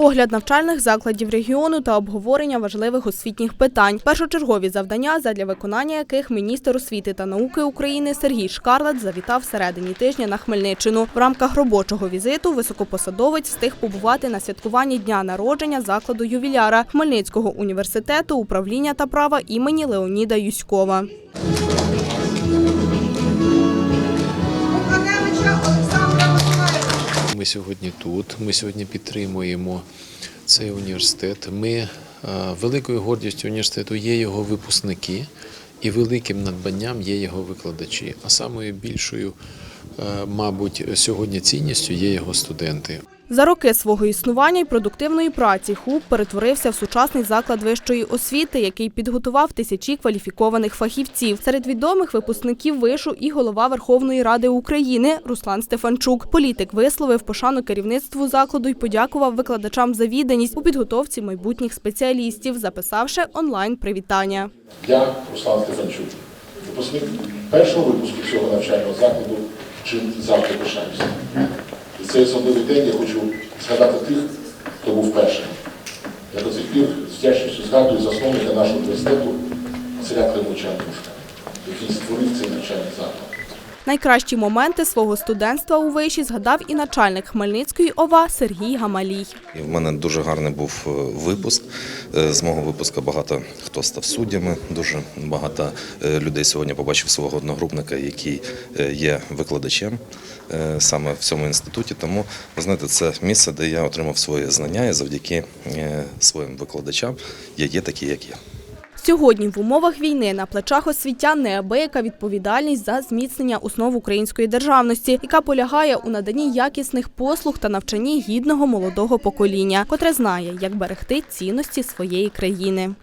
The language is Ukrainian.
Огляд навчальних закладів регіону та обговорення важливих освітніх питань. Першочергові завдання, задля виконання яких міністр освіти та науки України Сергій Шкарлет завітав всередині тижня на Хмельниччину. В рамках робочого візиту високопосадовець встиг побувати на святкуванні дня народження закладу ювіляра Хмельницького університету управління та права імені Леоніда Юськова. Ми сьогодні тут. Ми сьогодні підтримуємо цей університет. Ми е, великою гордістю університету є його випускники, і великим надбанням є його викладачі. А самою більшою, е, мабуть, сьогодні цінністю є його студенти. За роки свого існування і продуктивної праці ХУП перетворився в сучасний заклад вищої освіти, який підготував тисячі кваліфікованих фахівців. Серед відомих випускників вишу і голова Верховної Ради України Руслан Стефанчук. Політик висловив пошану керівництву закладу і подякував викладачам за відданість у підготовці майбутніх спеціалістів, записавши онлайн привітання. Я, Руслан Стефанчук, випускник першого випуску цього навчального закладу, чим завжди пишаюся. Цей особливий день я хочу згадати тих, хто був першим. Я до цих пір з вдячністю згадую засновника нашого університету Василя Климовича Андрушка, який створив цей навчальний заклад. Найкращі моменти свого студентства у виші згадав і начальник Хмельницької ОВА Сергій Гамалій. В мене дуже гарний був е, випуск. Е, З мого випуску багато хто став суддями. Дуже багато е, людей сьогодні побачив свого одногрупника, який є викладачем саме в цьому інституті. Тому ви знаєте, це місце, де я отримав свої знання і завдяки своїм викладачам я є такі, як я. Сьогодні в умовах війни на плечах освітян неабияка відповідальність за зміцнення основ української державності, яка полягає у наданні якісних послуг та навчанні гідного молодого покоління, котре знає, як берегти цінності своєї країни.